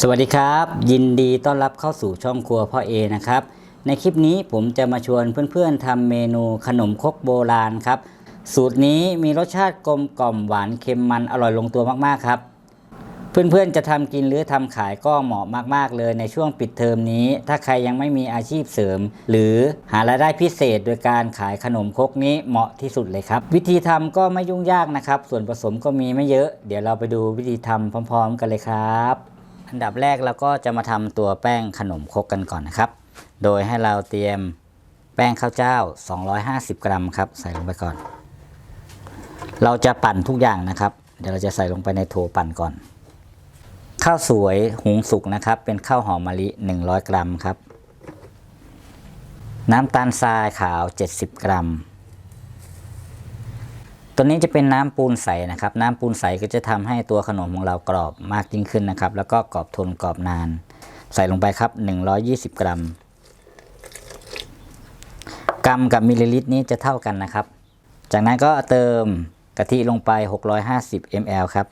สวัสดีครับ ยินดีต้อนรับเข้าสู่ช่องครัวพ่อเอนะครับ ในคลิปนี้ผมจะมาชวนเพื่อนๆทำเมนูขนมครกโบราณครับ สูตรนี้มีรสชาติกลมกล่อมหวานเค็มมันอร่อยลงตัวมากๆครับ เพื่อนๆจะทำกินหรือทำขายก็เหมาะมากๆเลยในช่วงปิดเทอมนี้ ถ้าใครยังไม่มีอาชีพเสริม หรือหารายได้พิเศษโดยการขายขนมครกนี้เหมาะที่สุดเลยครับ วิธีทำก็ไม่ยุ่งยากนะครับ ส่วนผสมก็มีไม่เยอะ เดี๋ยวเราไปดูวิธีทำพร้อม ๆ กันเลยครับ อันดับแรกเราก็จะมาทำตัวแป้งขนมครกกันก่อนนะครับ โดยให้เราเตรียมแป้งข้าวเจ้า 250 กรัมครับ ใส่ลงไปก่อน เราจะปั่นทุกอย่างนะครับ เดี๋ยวเราจะใส่ลงไปในโถปั่นก่อน ข้าวสวยหุงสุกนะครับ เป็นข้าวหอมมะลิ 100 กรัมครับ น้ำตาลทรายขาว 70 กรัม ตัวนี้จะเป็นน้ำปูนใสนะครับ น้ำปูนใสก็จะทำให้ตัวขนมของเรากรอบมากยิ่งขึ้นนะครับ แล้วก็กรอบทนกรอบนาน ใส่ลงไปครับ 120 กรัม กรัมกับมิลลิลิตรนี้จะเท่ากันนะครับ จากนั้นก็เติมกะทิลงไป 650 ml ครับ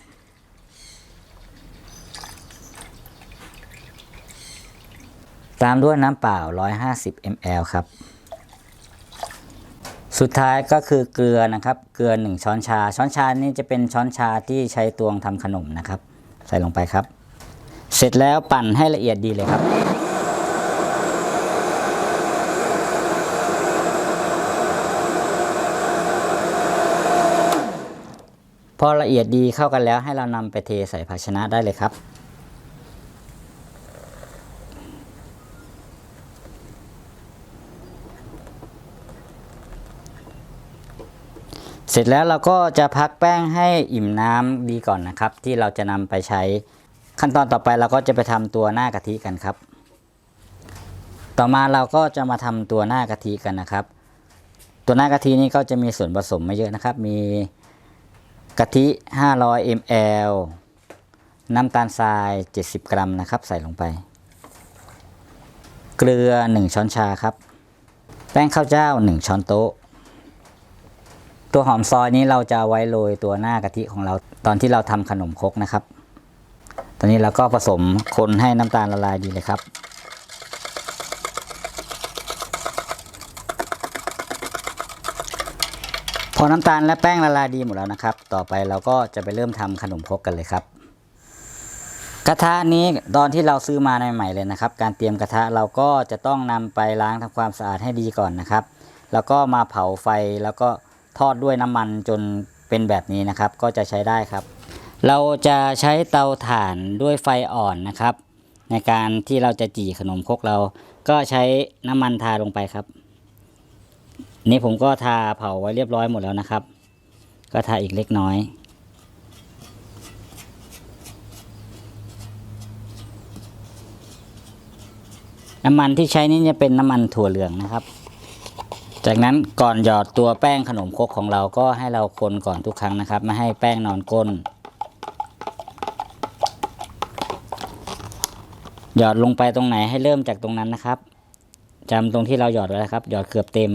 ตามด้วยน้ำเปล่า 150 ml ครับ สุดท้ายก็คือเกลือนะครับ เกลือ 1 ช้อนชา ช้อนชานี้จะเป็นช้อนชาที่ใช้ตวงทำขนมนะครับ ใส่ลงไปครับ เสร็จแล้วปั่นให้ละเอียดดีเลยครับ พอละเอียดดีเข้ากันแล้วให้เรานำไปเทใส่ภาชนะได้เลยครับ เสร็จแล้วเราก็จะพักแป้งให้อิ่มน้ำดีก่อนนะครับ ที่เราจะนำไปใช้ขั้นตอนต่อไปเราก็จะไปทำตัวหน้ากะทิกันครับ ต่อมาเราก็จะมาทำตัวหน้ากะทิกันนะครับ ตัวหน้ากะทินี้ก็จะมีส่วนผสมไม่เยอะนะครับ มีกะทิ 500 ml น้ำตาลทราย 70 กรัมนะครับ ใส่ลงไป เกลือ 1 ช้อนชาครับ แป้งข้าวเจ้า 1 ช้อนโต๊ะ ตัวหอมซอยนี้เราจะไว้โรยตัวหน้ากะทิของเราตอนที่เราทำขนมครกนะครับ ตอนนี้เราก็ผสมคนให้น้ำตาลละลายดีเลยครับ พอน้ำตาลและแป้งละลายดีหมดแล้วนะครับ ต่อไปเราก็จะไปเริ่มทำขนมครกกันเลยครับกระทะนี้ตอนที่เราซื้อมาใหม่ๆเลยนะครับ การเตรียมกระทะเราก็จะต้องนำไปล้างทำความสะอาดให้ดีก่อนนะครับ แล้วก็มาเผาไฟแล้วก็ ทอดด้วยน้ำมันจนเป็นแบบนี้นะครับ ก็จะใช้ได้ครับ เราจะใช้เตาถ่านด้วยไฟอ่อนนะครับ ในการที่เราจะจี่ขนมครกเรา ก็ใช้น้ำมันทาลงไปครับ นี่ผมก็ทาเผาไว้เรียบร้อยหมดแล้วนะครับ ก็ทาอีกเล็กน้อยน้ำมันที่ใช้นี่จะเป็นน้ำมันถั่วเหลืองนะครับ จากนั้นก่อนหยอดตัวแป้งขนมครกของเราก็ให้เราคนก่อนทุกครั้งนะครับ ไม่ให้แป้งนอนก้น หยอดลงไปตรงไหนให้เริ่มจากตรงนั้นนะครับจำตรงที่เราหยอดไว้นะครับ หยอดเกือบเต็ม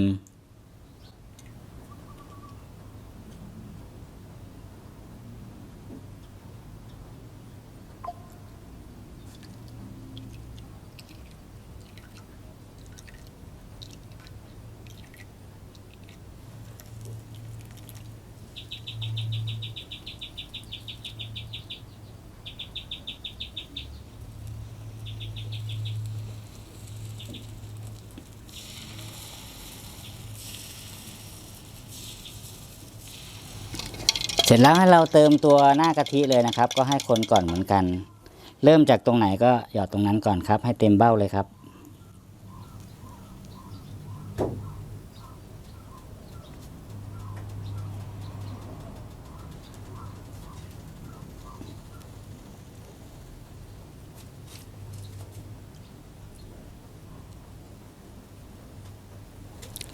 เสร็จแล้วให้เราเติมตัวหน้ากะทิเลยนะครับ ก็ให้คนก่อนเหมือนกัน เริ่มจากตรงไหนก็หยอดตรงนั้นก่อนครับ ให้เต็มเบ้าเลยครับ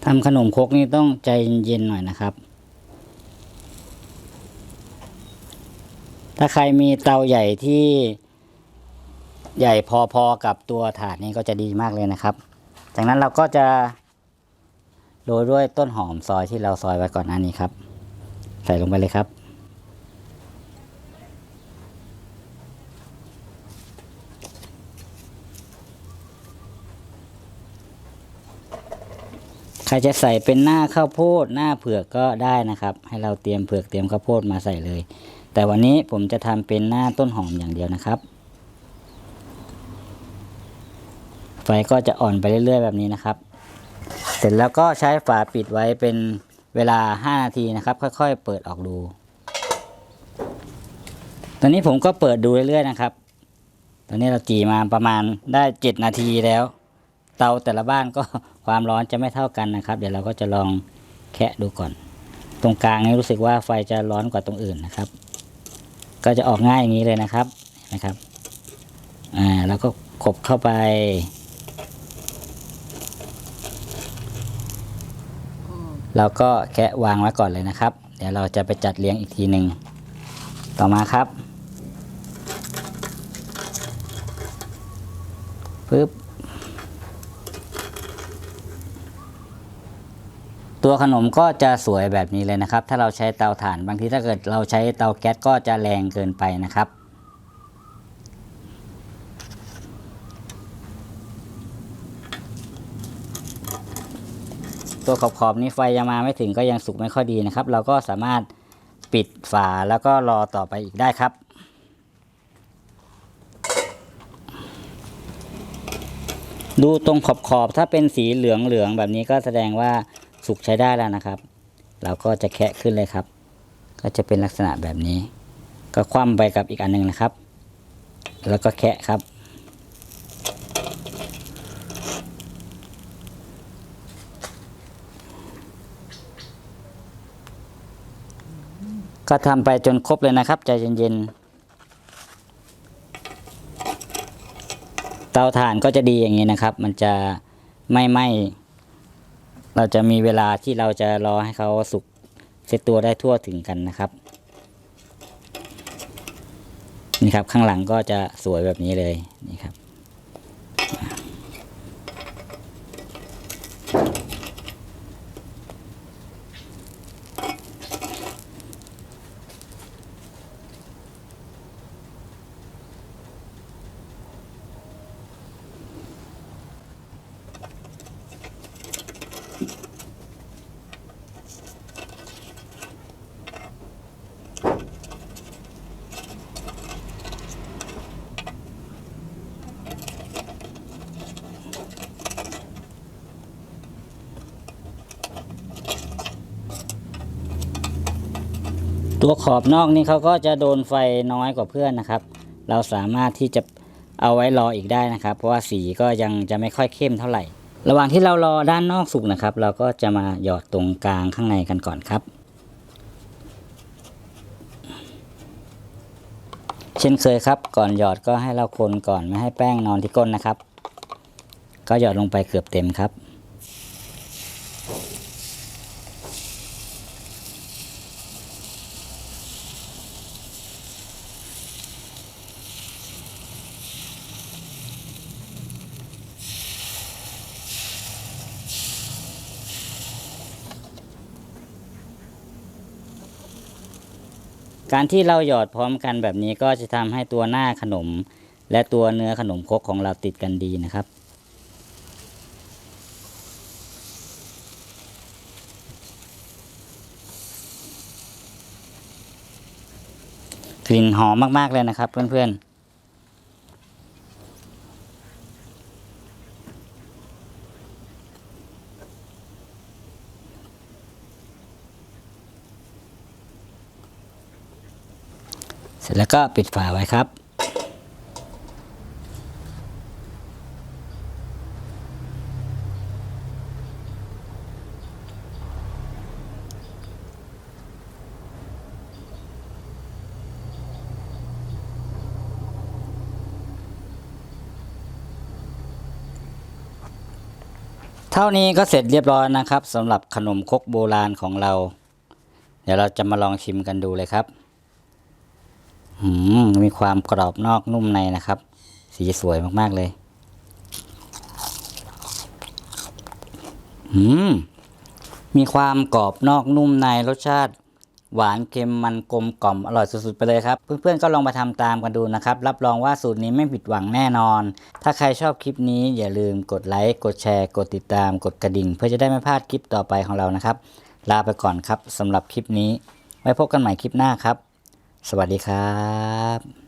ทำขนมครกนี่ต้องใจเย็นๆหน่อยนะครับ ถ้าใครมีเตาใหญ่ที่ใหญ่พอๆกับตัวถาดนี้ก็จะดีมากเลยนะครับ จากนั้นเราก็จะโรยด้วยต้นหอมซอยที่เราซอยไว้ก่อนหน้านี้ครับ ใส่ลงไปเลยครับ ใครจะใส่เป็นหน้าข้าวโพดหน้าเผือกก็ได้นะครับ ให้เราเตรียมเผือกเตรียมข้าวโพดมาใส่เลย แต่วันนี้ผมจะทำเป็นหน้าต้นหอมอย่างเดียวนะครับ ไฟก็จะอ่อนไปเรื่อยๆแบบนี้นะครับ เสร็จแล้วก็ใช้ฝาปิดไว้เป็นเวลา 5 นาทีนะครับ ค่อยๆ เปิดออกดู ตอนนี้ผมก็เปิดดูเรื่อยๆนะครับ ตอนนี้เราจีมาประมาณได้ 7 นาทีแล้ว เตาแต่ละบ้านก็ความร้อนจะไม่เท่ากันนะครับ เดี๋ยวเราก็จะลองแคะดูก่อน ตรงกลางนี้รู้สึกว่าไฟจะร้อนกว่าตรงอื่นนะครับ ก็จะออกง่ายอย่างนี้เลยนะครับเห็นะครับอ่าแล้วก็กบเข้าไป เราก็แคะวางไว้ก่อนเลยนะครับ เดี๋ยวเราจะไปจัดเลี้ยงอีกทีหนึ่งต่อมาครับปึ๊บ ตัวขนมก็จะสวยแบบนี้เลยนะครับ ถ้าเราใช้เตาถ่านบางทีถ้าเกิดเราใช้เตาแก๊สก็จะแรงเกินไปนะครับตัวขอบๆนี้ไฟยังมาไม่ถึงก็ยังสุกไม่ค่อยดีนะครับ เราก็สามารถปิดฝาแล้วก็รอต่อไปอีกได้ครับ ดูตรงขอบๆถ้าเป็นสีเหลืองๆแบบนี้ก็แสดงว่า สุกใช้ได้แล้วนะครับ เราก็จะแคะขึ้นเลยครับ ก็จะเป็นลักษณะแบบนี้ ก็คว่ำไปกับอีกอันหนึ่งนะครับ แล้วก็แคะครับ ก็ทำไปจนครบเลยนะครับ ใจเย็นๆเตาถ่านก็จะดีอย่างนี้นะครับ มันจะไม่ไหม้ เราจะมีเวลาที่เราจะรอให้เขาสุกเซตตัวได้ทั่วถึงกันนะครับ นี่ครับข้างหลังก็จะสวยแบบนี้เลยนี่ครับ ตัวขอบนอกนี่เขาก็จะโดนไฟน้อยกว่าเพื่อนนะครับ เราสามารถที่จะเอาไว้รออีกได้นะครับ เพราะว่าสีก็ยังจะไม่ค่อยเข้มเท่าไหร่ ระหว่างที่เรารอด้านนอกสุกนะครับ เราก็จะมาหยอดตรงกลางข้างในกันก่อนครับ เช่นเคยครับ ก่อนหยอดก็ให้เราคนก่อนไม่ให้แป้งนอนที่ก้นนะครับ ก็หยอดลงไปเกือบเต็มครับ การที่เราหยอดพร้อมกันแบบนี้ก็จะทำให้ตัวหน้าขนม และตัวเนื้อขนมครกของเราติดกันดีนะครับกลิ่นหอมมากๆเลยนะครับเพื่อนๆ แล้วก็ปิดฝาไว้ครับ เท่านี้ก็เสร็จเรียบร้อยนะครับสำหรับขนมคกโบราณของเรา เดี๋ยวเราจะมาลองชิมกันดูเลยครับ มีความกรอบนอกนุ่มในนะครับ สีสวยมาก ๆ เลย อืม มีความกรอบนอกนุ่มในรสชาติ หวานเค็มมันกลมกล่อมอร่อยสุด ๆ ไปเลยครับ เพื่อน ๆ ก็ลองมาทำตามกันดูนะครับ รับรองว่าสูตรนี้ไม่ผิดหวังแน่นอน ถ้าใครชอบคลิปนี้อย่าลืมกดไลค์กดแชร์ กดติดตาม กดกระดิ่ง เพื่อจะได้ไม่พลาดคลิปต่อไปของเรานะครับ ลาไปก่อนครับสำหรับคลิปนี้ ไว้พบกันใหม่คลิปหน้าครับ สวัสดีครับ